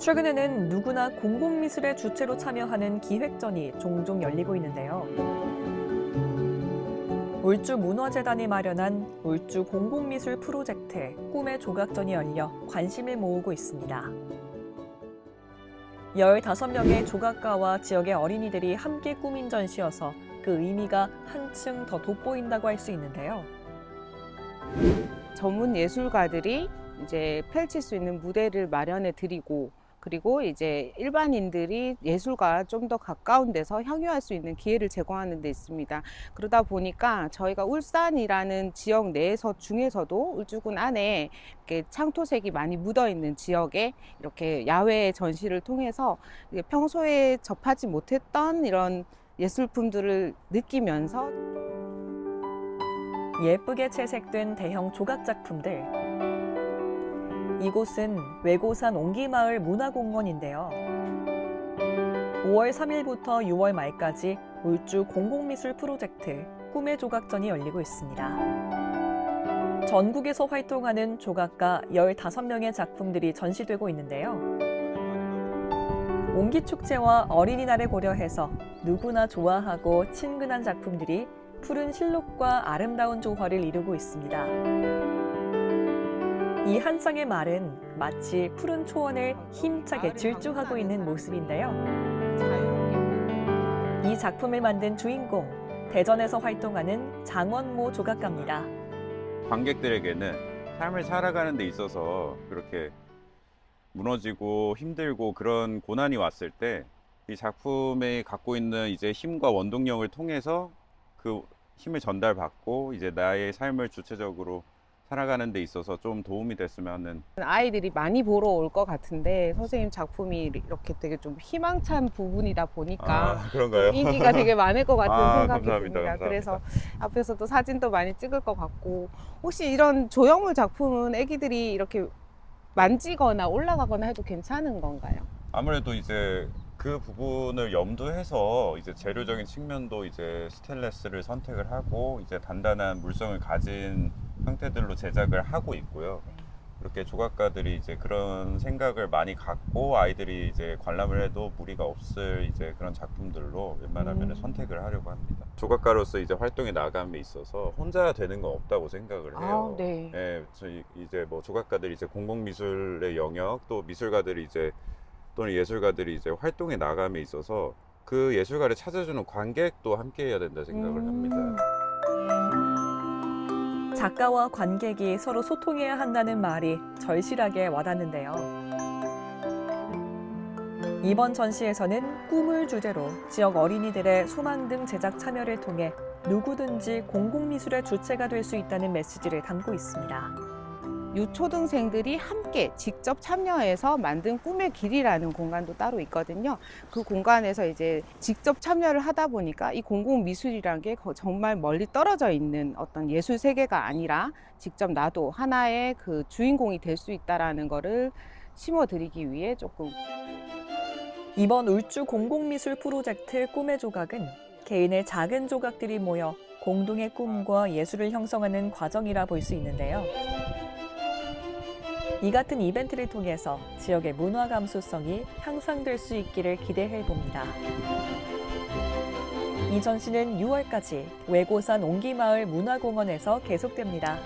최근에는 누구나 공공미술의 주체로 참여하는 기획전이 종종 열리고 있는데요. 울주 문화재단이 마련한 울주 공공미술 프로젝트 꿈의 조각전이 열려 관심을 모으고 있습니다. 15명의 조각가와 지역의 어린이들이 함께 꾸민 전시여서 그 의미가 한층 더 돋보인다고 할 수 있는데요. 전문 예술가들이 이제 펼칠 수 있는 무대를 마련해 드리고 그리고 이제 일반인들이 예술과 좀 더 가까운 데서 향유할 수 있는 기회를 제공하는 데 있습니다. 그러다 보니까 저희가 울산이라는 지역 내에서 중에서도 울주군 안에 이렇게 창토색이 많이 묻어 있는 지역에 이렇게 야외 전시를 통해서 평소에 접하지 못했던 이런 예술품들을 느끼면서 예쁘게 채색된 대형 조각 작품들. 이곳은 외고산 옹기마을 문화공원인데요. 5월 3일부터 6월 말까지 울주 공공미술 프로젝트 꿈의 조각전이 열리고 있습니다. 전국에서 활동하는 조각가 15명의 작품들이 전시되고 있는데요. 옹기축제와 어린이날을 고려해서 누구나 좋아하고 친근한 작품들이 푸른 실록과 아름다운 조화를 이루고 있습니다. 이 한 쌍의 말은 마치 푸른 초원을 힘차게 질주하고 있는 모습인데요. 이 작품을 만든 주인공, 대전에서 활동하는 장원모 조각가입니다. 관객들에게는 삶을 살아가는 데 있어서 그렇게 무너지고 힘들고 그런 고난이 왔을 때 이 작품이 갖고 있는 이제 힘과 원동력을 통해서 그 힘을 전달받고 이제 나의 삶을 주체적으로 살아가는 데 있어서 좀 도움이 됐으면 하는 아이들이 많이 보러 올 것 같은데 선생님 작품이 이렇게 되게 좀 희망찬 부분이다 보니까 아, 그런가요? 인기가 되게 많을 것 같은 아, 생각이 감사합니다, 듭니다. 감사합니다. 그래서 앞에서도 사진도 많이 찍을 것 같고 혹시 이런 조형물 작품은 애기들이 이렇게 만지거나 올라가거나 해도 괜찮은 건가요? 아무래도 이제 그 부분을 염두해서 이제 재료적인 측면도 이제 스테인레스를 선택을 하고 이제 단단한 물성을 가진 형태들로 제작을 하고 있고요. 그렇게 조각가들이 이제 그런 생각을 많이 갖고 아이들이 이제 관람을 해도 무리가 없을 이제 그런 작품들로 웬만하면 음. 선택을 하려고 합니다. 조각가로서 이제 활동에 나감에 있어서 혼자 되는 건 없다고 생각을 해요. 아, 네. 예, 저희 이제 뭐 조각가들이 이제 공공미술의 영역 또 미술가들이 이제 또는 예술가들이 이제 활동에 나감에 있어서 그 예술가를 찾아주는 관객도 함께 해야 된다 생각을 음. 합니다. 작가와 관객이 서로 소통해야 한다는 말이 절실하게 와닿는데요. 이번 전시에서는 꿈을 주제로 지역 어린이들의 소망 등 제작 참여를 통해 누구든지 공공미술의 주체가 될 수 있다는 메시지를 담고 있습니다. 유초등생들이 함께 직접 참여해서 만든 꿈의 길이라는 공간도 따로 있거든요. 그 공간에서 이제 직접 참여를 하다 보니까 이 공공 미술이라는 게 거- 정말 멀리 떨어져 있는 어떤 예술 세계가 아니라 직접 나도 하나의 그 주인공이 될 수 있다라는 거를 심어드리기 위해 조금 이번 울주 공공미술 프로젝트 꿈의 조각은 개인의 작은 조각들이 모여 공동의 꿈과 예술을 형성하는 과정이라 볼 수 있는데요. 이 같은 이벤트를 통해서 지역의 문화 감수성이 향상될 수 있기를 기대해 봅니다. 이 전시는 6월까지 외고산 옹기마을 문화공원에서 계속됩니다.